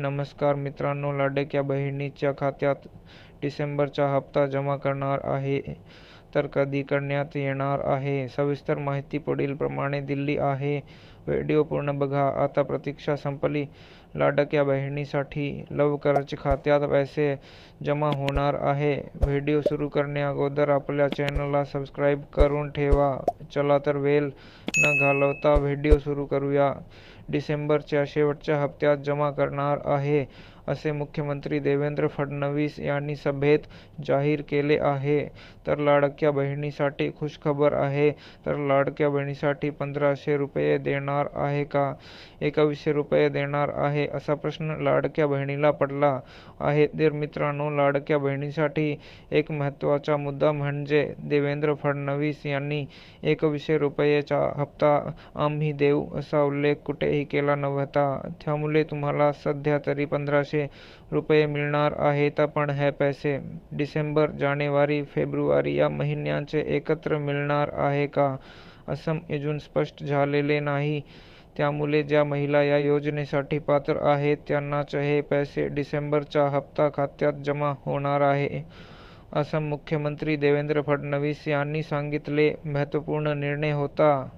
नमस्कार मित्रांनो लाडक्या बहिणीच्या खात्यात डिसेंबरचा हप्ता जमा करणार आहे. तर कधी करण्यात येणार आहे? सविस्तर माहिती पुढील प्रमाणे दिली आहे. व्हिडिओ पूर्ण बघा. आता प्रतीक्षा संपली. लाडक्या बहिणीसाठी लवकरच खात्यात पैसे जमा होणार आहे. व्हिडिओ सुरू करण्याअगोदर आपल्या चॅनलला सबस्क्राईब करून ठेवा. चला तर वेल न घालवता व्हिडिओ सुरू करूया. डिसेंबरच्या शेवटच्या हप्त्यात जमा करणार आहे. असे मुख्यमंत्री देवेंद्र फडणवीस यांनी सभेत जाहीर केले आहे. तर लाडक्या बहिणीसाठी खुशखबर आहे. तर लाडक्या बहिणीसाठी पंधराशे रुपये देणार आहे का? एकवीसशे रुपये देणार आहे असा प्रश्न लाडक्या बहिणीला पडला आहे. तर मित्रांनो लाडक्या बहिणीसाठी एक महत्त्वाचा मुद्दा म्हणजे देवेंद्र फडणवीस यांनी एकवीसशे रुपयेचा हप्ता आम्ही देऊ असा उल्लेख कुठेही केला नव्हता. त्यामुळे तुम्हाला सध्या तरी पंधराशे रुपये मिळणार आहेत पण हे पैसे डिसेंबर जानेवारी फेब्रुवारी या महिन्यांचे एकत्र मिळणार आहे का? असं अजून स्पष्ट झालेले नाही. त्यामुळे ज्या महिला या योजनेसाठी पात्र आहेत त्यांनाच हे पैसे डिसेंबरचा हप्ता खात्यात जमा होणार आहे. असं मुख्यमंत्री देवेंद्र फडणवीस यांनी सांगितले. महत्त्वपूर्ण निर्णय होता.